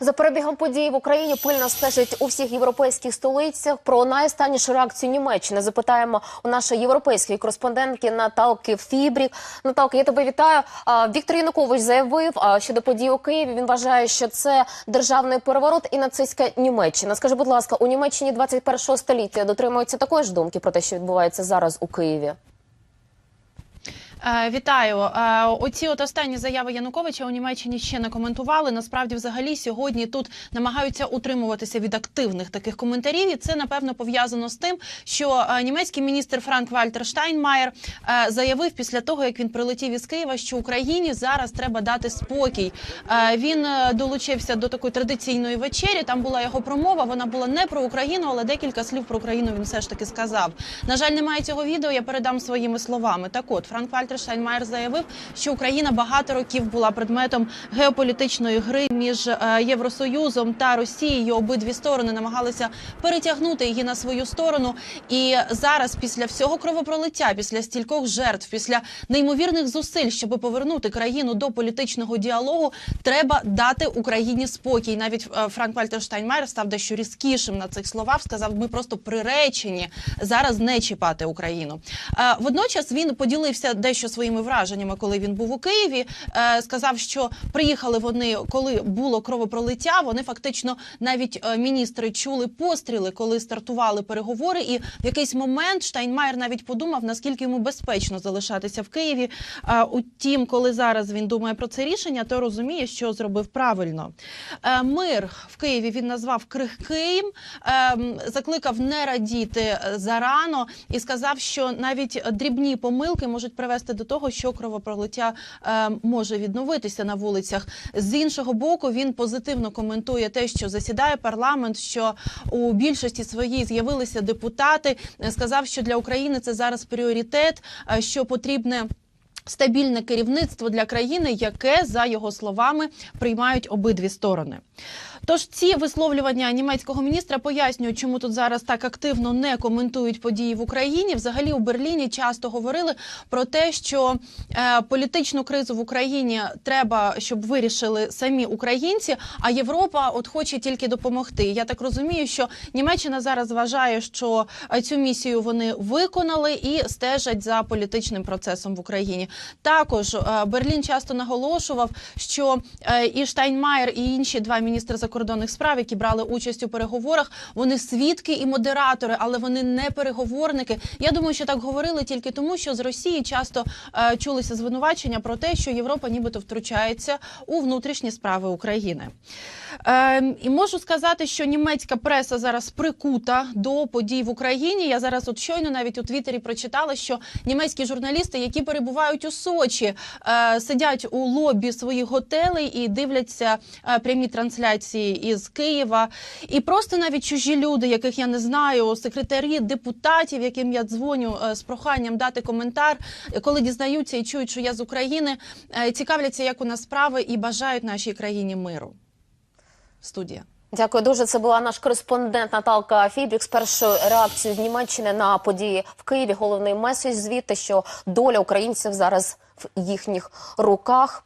За перебігом подій в Україні пильно стежить у всіх європейських столицях. Про найостаннішу реакцію Німеччини запитаємо у нашої європейської кореспондентки Наталки Фібрік. Наталка, я тебе вітаю. Віктор Янукович заявив щодо подій у Києві. Він вважає, що це державний переворот і нацистська Німеччина. Скажи, будь ласка, у Німеччині 21-го століття дотримуються такої ж думки про те, що відбувається зараз у Києві. Е, Вітаю. Е, Оці от останні заяви Януковича у Німеччині ще не коментували. Насправді, взагалі, сьогодні тут намагаються утримуватися від активних таких коментарів. І це напевно пов'язано з тим, що е, німецький міністр Франк Вальтер Штайнмаєр заявив після того, як він прилетів із Києва, що Україні зараз треба дати спокій. Він долучився до такої традиційної вечері. Там була його промова. Вона була не про Україну, але декілька слів про Україну він все ж таки сказав. На жаль, немає цього відео. Я передам своїми словами. Так от Франк Вальтер Штайнмаєр заявив, що Україна багато років була предметом геополітичної гри між е, Євросоюзом та Росією. Обидві сторони намагалися перетягнути її на свою сторону. І зараз, після всього кровопролиття, після стількох жертв, після неймовірних зусиль, щоб повернути країну до політичного діалогу, треба дати Україні спокій. Навіть е, Франк Вальтер Штайнмаєр став дещо різкішим на цих словах. Сказав, ми просто приречені зараз не чіпати Україну. Е, Водночас він поділився дещо своїми враженнями, коли він був у Києві. Е, Сказав, що приїхали вони, коли було кровопролиття. Вони фактично навіть е, міністри чули постріли, коли стартували переговори. І в якийсь момент Штайнмаєр навіть подумав, наскільки йому безпечно залишатися в Києві. Утім, коли зараз він думає про це рішення, то розуміє, що зробив правильно. Е, Мир в Києві він назвав крихким, ем, закликав не радіти зарано і сказав, що навіть дрібні помилки можуть привести до того, що кровопролиття е, може відновитися на вулицях. З іншого боку, він позитивно коментує те, що засідає парламент, що у більшості своїй з'явилися депутати. Е, Сказав, що для України це зараз пріоритет, е, що потрібне. Стабільне керівництво для країни, яке за його словами приймають обидві сторони. Тож ці висловлювання німецького міністра пояснюють, чому тут зараз так активно не коментують події в Україні. Взагалі у Берліні часто говорили про те, що е, політичну кризу в Україні треба, щоб вирішили самі українці. А Європа от хоче тільки допомогти. Я так розумію, що Німеччина зараз вважає, що е, цю місію вони виконали і стежать за політичним процесом в Україні. Також е, Берлін часто наголошував, що е, і Штайнмаєр, і інші два міністри закордонних справ, які брали участь у переговорах, вони свідки і модератори, але вони не переговорники. Я думаю, що так говорили тільки тому, що з Росії часто е, чулися звинувачення про те, що Європа нібито втручається у внутрішні справи України. Е, і можу сказати, що німецька преса зараз прикута до подій в Україні. Я зараз от щойно навіть у Твіттері прочитала, що німецькі журналісти, які перебувають у Сочі, е, сидять у лобі своїх готелей і дивляться е, прямі трансляції із Києва. І просто навіть чужі люди, яких я не знаю, секретарі депутатів, яким я дзвоню е, з проханням дати коментар, коли дізнаються і чують, що я з України, цікавляться, як у нас справи, і бажають нашій країні миру. Студія. Дякую дуже. Це була наш кореспондент Наталка Фібрік з першою реакцією з Німеччини на події в Києві. Головний меседж звідти, що доля українців зараз в їхніх руках.